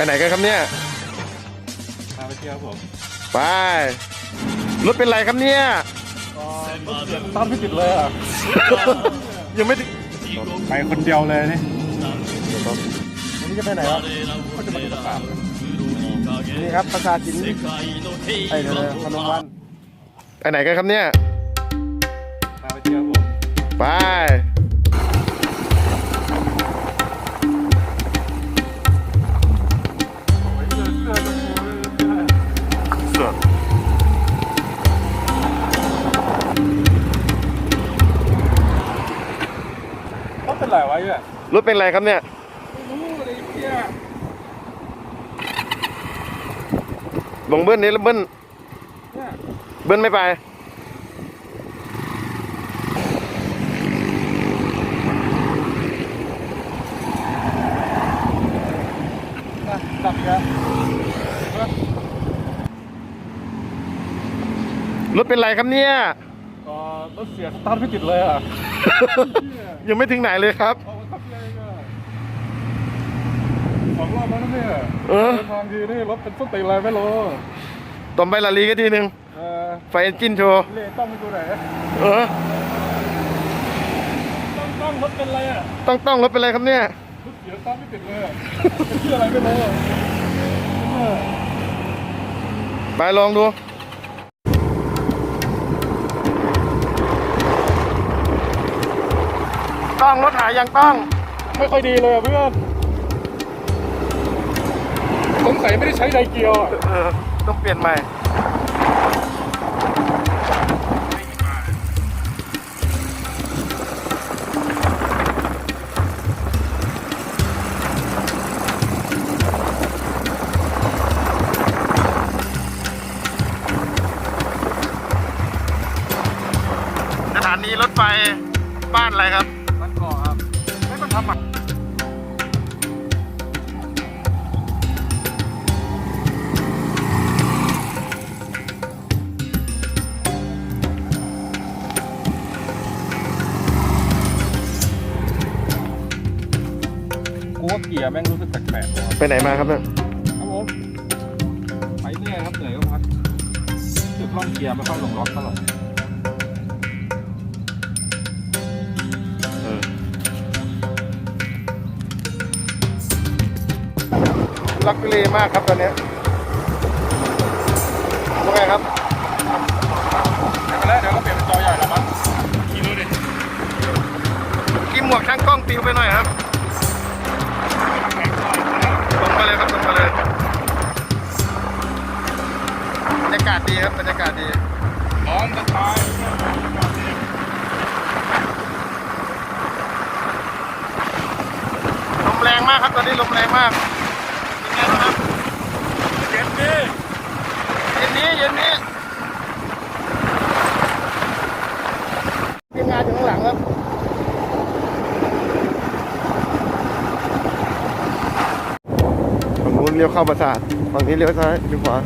ไปไหนกันครับเนี่ยพาไปเที่ยวครับผมไปรถเป็นไรครับเนี่ยตามไม่ติดเลยอะ ยังไม่ถึงไปคนเดียวเลยนี่วันนี้จะไปไหนครับก็จะมาดูประสาทนี่ครับประสาทหินไอ้เดี๋ยวพนมวันไปไหนกันครับเนี่ยพาไปเที่ยวครับผมไป รถเป็นไรครับเนี่ยไม่รู้เลยเที่ยบงเบิ้ลนี่แล้วเบิ้ลเนี่ยเบิ้ลไม่ไปดับแกรถเป็นไรครับเนี่ยก็รถเสียสตาร์ทไม่ติดเลยอะ ยังไม่ถึงไหนเลยครับ เอาขับยังไง สองรอบแล้วนะเนี่ยเออเดินทางดีนี่รถเป็นส้นตีนอะไรไม่รู้ต่อมไปลาลีก็ทีหนึ่งเออไฟเอนจินโชว์เล่ต้องไปดูไหนเออ ต้องต้องรถเป็นอะไรอะต้องต้องรถเป็นไรครับเนี่ย รถเสียสตาร์ทไม่ติดเลยอะเป็นชื่ออะไรไม่รู้อะเออไปลองดู ต้องรถหายยังต้อง ไม่ค่อยดีเลยอะเพื่อน สงสัยไม่ได้ใช้ไดเกียวอะเออต้องเปลี่ยนใหม่ สถานีรถไฟบ้านอะไรครับ มันก่อครับไม่มันทำอะกู เกียร์แม่งรู้สึกแปลกๆว่ะไปไหนมาครับเนี่ยครับผมไปเรื่อยครับเหนื่อยก็พักจุดล่องเกียร์ไม่ค่อยลงล็อกเท่าไหร่ลักเลมากครับตอนเนี้ยว่าไงครับ ลมแรงมากเป็นไงบ้างครับเย็นดิเย็นนี้เย็นนี้ทีมงานอยู่ข้างหลังครับฝั่งนู้นเลี้ยวเข้าปราสาทฝั่งนี้เลี้ยวซ้ายเลี้ยวขวา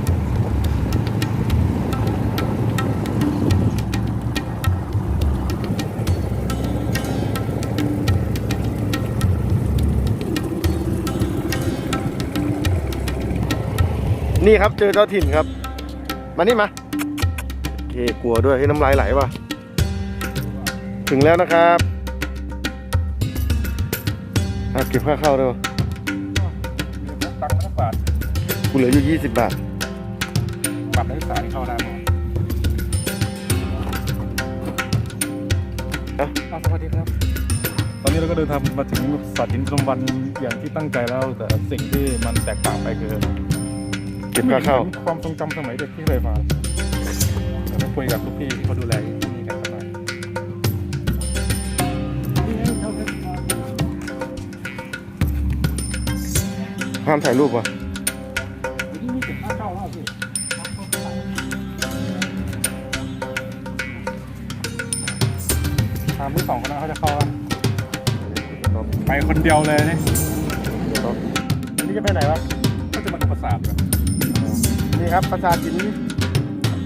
นี่ครับเจอเจ้าถิ่นครับ มานี่มาโอเคกลัวด้วยให้ยน้ำลายไหลว่ะ ถึงแล้วนะครับอะเก็บค่าเข้าด้วยตังค์ไม่ต้องบาทกูเหลืออยู่ 20 บาทบัตรนักศึกษาที่เข้าได้หมดอะอะสวัสดีครับ ตอนนี้เราก็เดินทางมาถึงสาธินพนมวันอย่างที่ตั้งใจแล้วแต่สิ่งที่มันแตกต่างไปคือ เก็บค่าเข้าไม่ห็นความทรงจำสมัยเด็กที่เคยมาเราไปคุยกับลูกพี่ที่เขาดูแลที่นี่กันสักหน่อยห้ามถ่ายรูปว่ะที่นี่เก็บค่าเข้าแล้วพี่ถามที่สองคนนั้นเขาจะเข้าปะไปคนเดียวเลยนี่วันนี้จะไปไหนวะ นี่ครับปราสาทหิน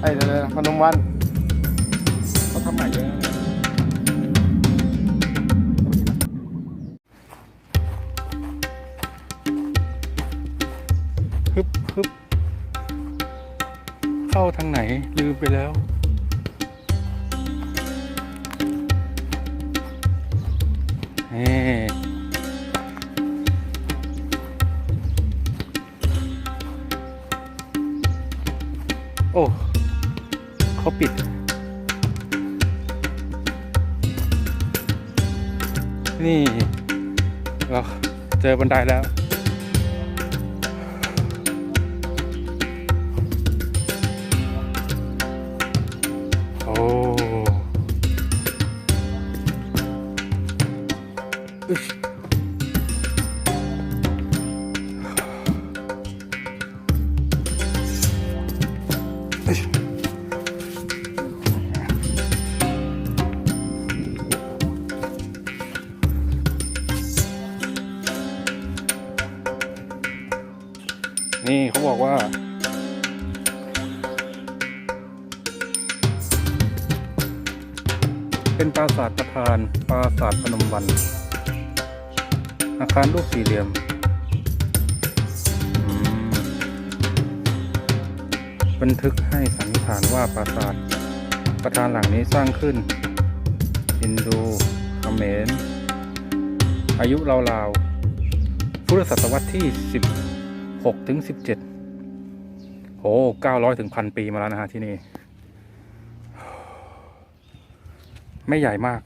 ไอ้เดี๋ยวพนมวันเขาทำใหม่เยอะนะเนี่ยฮึบฮึบเข้าทางไหน ลืมไปแล้วเฮ้ อ้เขาปิด นี่ เราเจอบันไดแล้ว นี่เขาบอกว่า เป็นปราสาทประธานปราสาทพนมวัน อาคารรูปสี่เหลี่ยม บันทึกให้สันนิษฐานว่าปราสาทประธานหลังนี้สร้างขึ้นฮินดูเขมร อายุราวๆพุทธศตวรรษที่ 16 ถึง 17 โห 900 ถึงพันปีมาแล้วนะฮะที่นี่ ไม่ใหญ่มาก